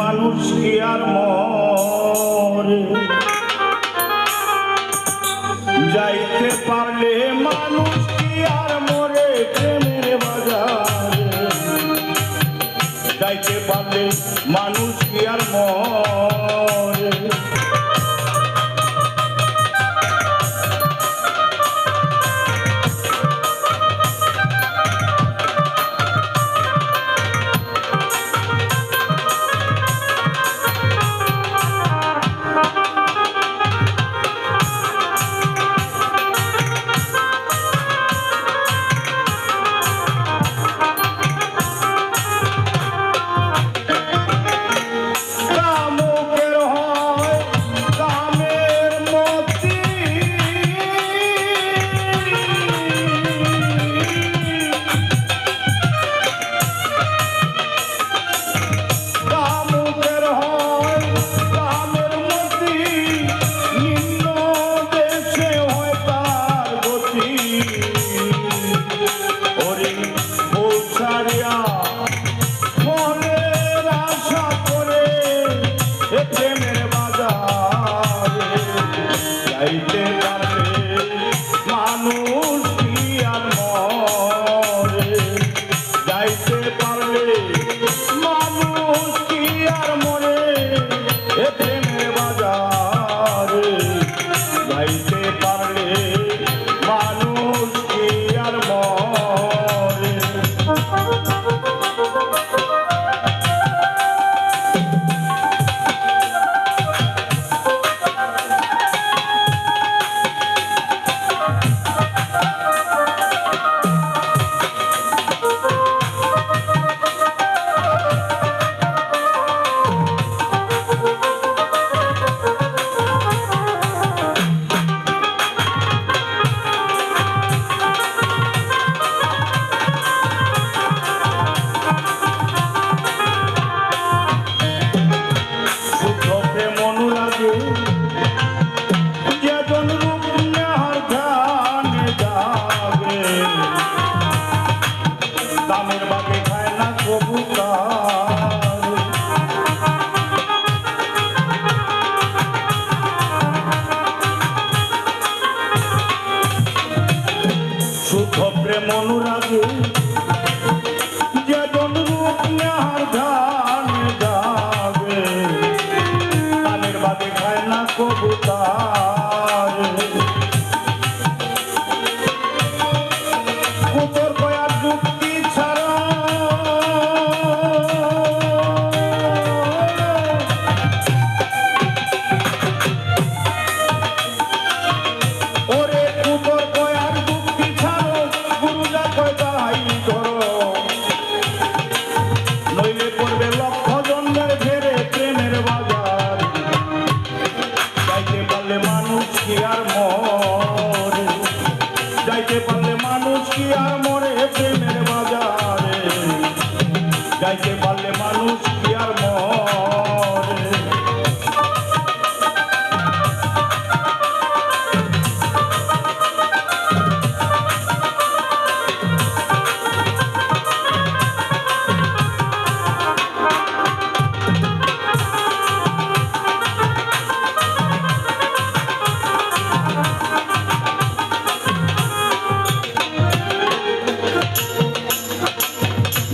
মানুষ কি আর মরে। যাইতে পারলে মানুষ কি আর মরে প্রেমের বাজারে। যাইতে পারলে মানুষ কি আর মরে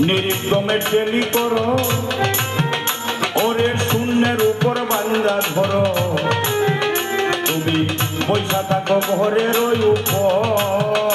নির্গমে টেলি করো। ওরে শূন্যের উপর বান্দা ধরো। তুমি পয়সা থাকো ঘরের ওই উপর।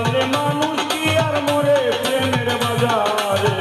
পারলে মানুষ কি আর মরে প্রেমের বাজারে?